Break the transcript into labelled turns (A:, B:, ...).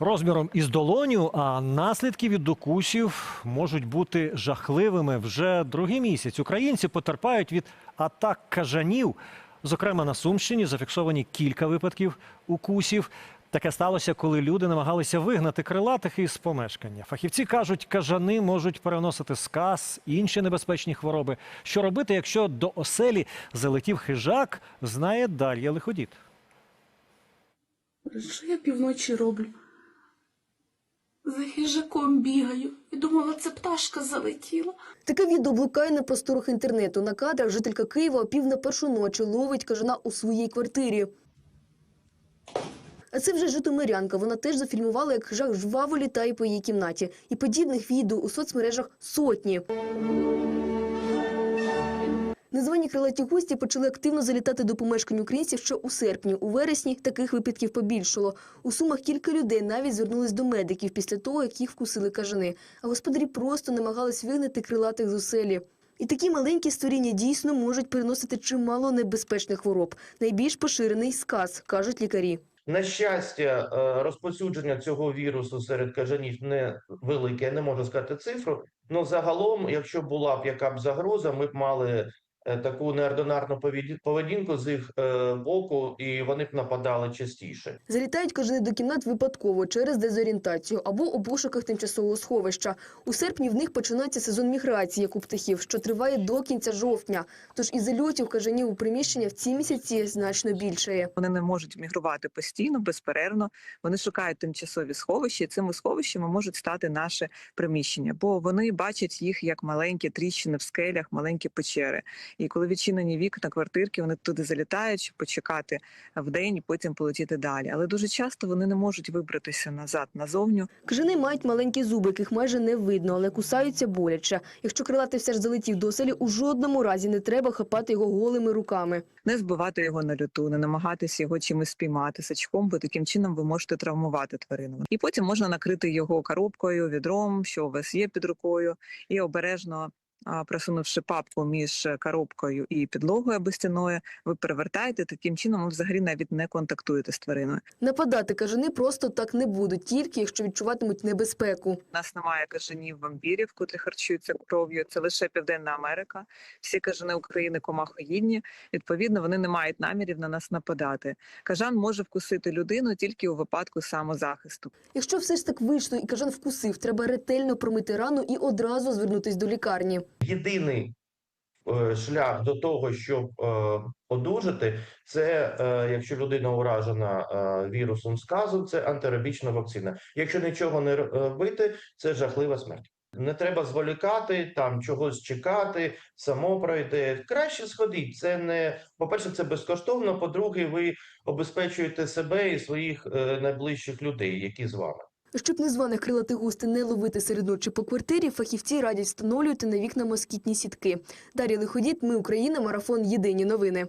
A: Розміром із долоню, а наслідки від укусів можуть бути жахливими. Вже другий місяць українці потерпають від атак кажанів. Зокрема, на Сумщині зафіксовані кілька випадків укусів. Таке сталося, коли люди намагалися вигнати крилатих із помешкання. Фахівці кажуть, кажани можуть переносити сказ, інші небезпечні хвороби. Що робити, якщо до оселі залетів хижак, знає Дар'я Лиходіт.
B: Що я півночі роблю? За хижаком бігаю і думала, це пташка залетіла.
C: Таке відео блукає на просторах інтернету. На кадрах жителька Києва пів на першу ночі ловить кажана у своїй квартирі. А це вже житомирянка. Вона теж зафільмувала, як хижак жваво літає по її кімнаті. І подібних відео у соцмережах сотні. Незвані крилаті гості почали активно залітати до помешкань українців ще у серпні. У вересні таких випадків побільшало. У Сумах кілька людей навіть звернулись до медиків після того, як їх вкусили кажани. А господарі просто намагались вигнати крилатих з оселі. І такі маленькі створіння дійсно можуть переносити чимало небезпечних хвороб. Найбільш поширений сказ, кажуть лікарі.
D: На щастя, е, розповсюдження цього вірусу серед кажанів не велике, я не можу сказати цифру. але загалом, якщо була б яка б загроза, ми б мали таку неординарну поведі- поведінку з їх е, боку, і вони б нападали частіше.
C: Залітають кажани до кімнат випадково через дезорієнтацію або у пошуках тимчасового сховища. У серпні в них починається сезон міграції, як у птахів, що триває до кінця жовтня. Тож і зальотів кажанів у приміщення в ці місяці значно більшає.
E: Вони не можуть мігрувати постійно, безперервно. Вони шукають тимчасові сховища. і Цими сховищами можуть стати наше приміщення, бо вони бачать їх як маленькі тріщини в скелях, маленькі печери. І коли відчинені вікна квартирки, вони туди залітають, щоб почекати вдень і потім полетіти далі. Але дуже часто вони не можуть вибратися назад назовню.
C: Кажани мають маленькі зуби, яких майже не видно, але кусаються боляче. Якщо крилатий все ж залетів до оселі, у жодному разі не треба хапати його голими руками.
E: не збивати його на люту, не намагатися його чимось спіймати сачком, бо таким чином ви можете травмувати тварину. І потім можна накрити його коробкою, відром, що у вас є під рукою, і обережно. Просунувши папку між коробкою і підлогою або стіною, ви перевертаєте таким чином, ви взагалі навіть не контактуєте з твариною.
C: Нападати кажани просто так не будуть, тільки якщо відчуватимуть небезпеку.
E: У нас немає кажанів вампірів, котрі харчуються кров'ю. Це лише Південна Америка. Всі кажани України комахоїдні. Відповідно, вони не мають намірів на нас нападати. Кажан може вкусити людину тільки у випадку самозахисту.
C: Якщо все ж так вийшло і кажан вкусив, треба ретельно промити рану і одразу звернутись до лікарні.
D: Єдиний е, шлях до того, щоб е, одужати, це е, якщо людина уражена вірусом сказу, це антирабічна вакцина. Якщо нічого не робити, це жахлива смерть. Не треба зволікати, там чогось чекати, само пройде. Краще сходіть. Це не по-перше, це безкоштовно. По-друге, ви обезпечуєте себе і своїх найближчих людей, які з вами.
C: Щоб незваних крилатих густи не ловити серед ночі по квартирі, фахівці радять встановлювати на вікна москітні сітки. Дар'я Лиходіт, ми Україна, марафон Єдині новини.